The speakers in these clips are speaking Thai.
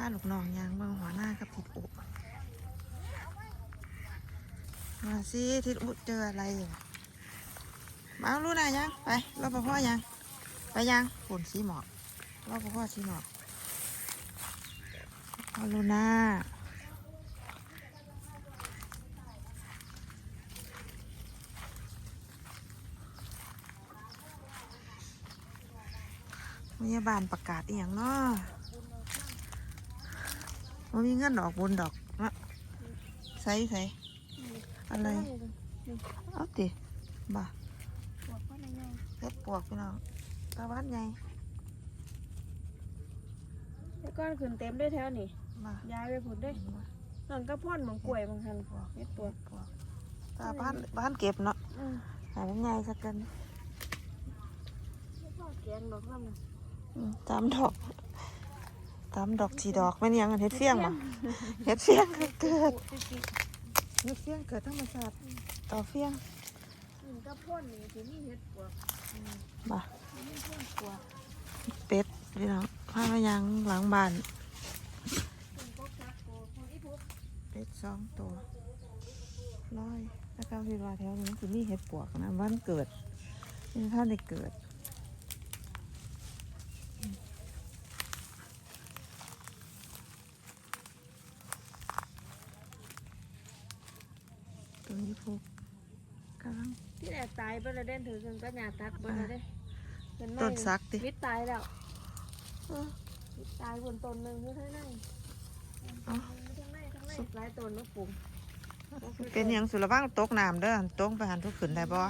ป้าลูกน้องยางเมืองหัวหน้ากับทิดอุมาสิทิดอุเจออะไรอยู่มาเอารู้นะยังไปรอปภยัง ไปยังฝนสีหมอกรอปภสีหมอกเอาลูน่าพยาบาลประกาศอีหยังเนาะ มันมีเงินดอกบนดอกเนาะใส่ใส่อะไรเอาติบ่าเล็ดปวกพี่น้องตาวัดไงแล้วก็ขึ้นเต็มด้วยแถวนี่บ่าย้ายไปผุดได้นั่นก็พ่อนมังกล้วยบางทันเฮ็ดตัวปวกตาบ้านบ้านเก็บเนาะอืมหาเป็นไงสักกันแล้วก็แกงดอกน้ำมันอืมตามดอก ตามดอกสีดอกไม่นยังอันเฮ็ดเฟี้ยงบ่เฮ็ดเฟี้ยงก็เกิดเฮ็ดเฟี้ยงเกิดธรรมชาติต่อเฟี้ยงนั่นก็พ่นนี่ที่นี่เฮ็ดปวกบ่าที่นี่พ่นปวกเป็ดพี่น้องพามายังหลังบ้านพ่นพวกซักโกพ่นอีพวกเป็ดสองตัวร้อยแล้วก็พี่ว่าแถวนี้สิมีเห็ดปวกนะวันเกิดนี่ท่านได้เกิด ตัวนี้พวกกำลัง ที่แอบตายไปแล้วเด่นถือกันก็หยาตัดบนเลยเด้เห็นไหมต้นซักดิ วิทย์ตายแล้วเออวิทย์ตายบนต้นหนึ่งที่ข้างในทั้งในทั้งในหลายต้นแล้วปลูกเป็นหยังสุรบ้างตกน้ำเด้อตกไปหันทุกขืนได้บ่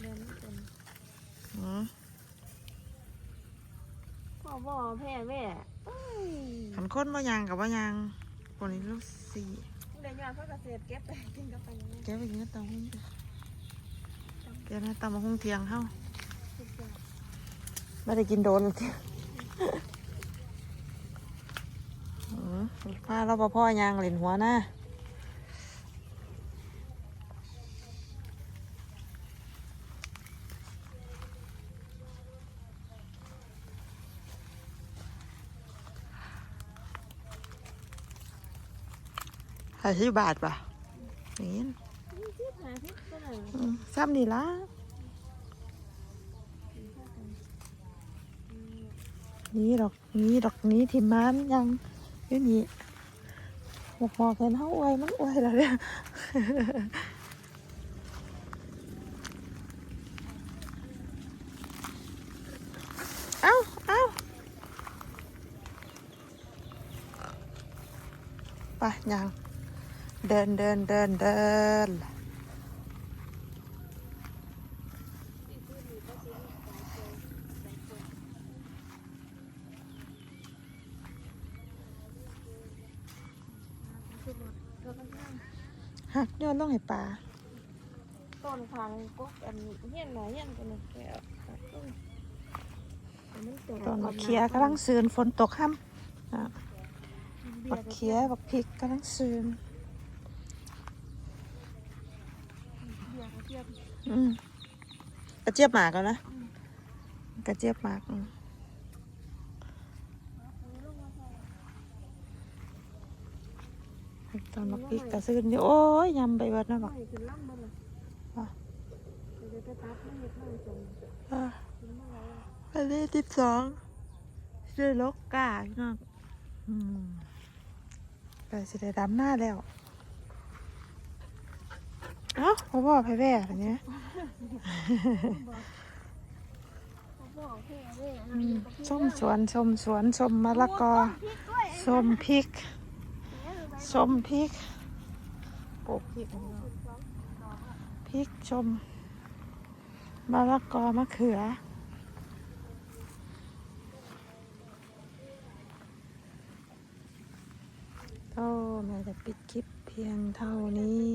เดือนนี้เป็นอืมพ่อบ่อแพ้แม่เอ้ยขันคนบ่ยังกับบ่ยังคนนี้ลูกสี่ เดียวยอดเขาเกษตรเก็บไปกินกับไปอย่างนี้แกไปกินกับตาหุ้งเดี๋ยวนะตามาหุ้งเทียงเฮาไม่ได้กินโดนเลยอืมพาเราพ่อยางเหรียญหัวหน้า ห้าสิบบาทป่ะนี่าที่ตัวไหนอืมซ้ำนี่ละนี่ดอกนี่ดอกนี้ที่มันยังอยู่นี่หกหอกเห็นเขาอวยมันอวยแล้วเนี่ยเอ้าเอ้าไปยัง เดินเดินเดินเดินหักย้อนต้องให้ปลาต้นพังก็อันเฮี้ยนหน่อยเฮี้ยนกันเลยแกะต้นตอนบักเขียกำลังซืนฝนตกค่ำอะบักเขียบักพริกกำลังซืน เบียร์เทียบอืมกระเจี๊ยบหมากแล้วนะกระเจี๊ยบหมากอืมตอนบักพริกกระซืนอยู่โอ้ยยำไปเบิดนะบักไม่ขึ้นล่ำมันเลยอะเดี๋ยวจะตัดไม่เห็ดไม่จงอะขึ้นมาแล้ว อันนี้สิบสองซื้อลกกาพี่น้องอืมไปสิได้ดำหน้าแล้วเอ้าพ่อพ่อไปแว่อะไรเนี้ยเขาบอกแค่เว้ยอืมส้มสวนส้มสวนส้มมะละกอส้มพริกส้มพริกปลูกพริกพริกชมมะละกอมะเขือโอ้แม่จะปิดคลิปเพียงเท่านี้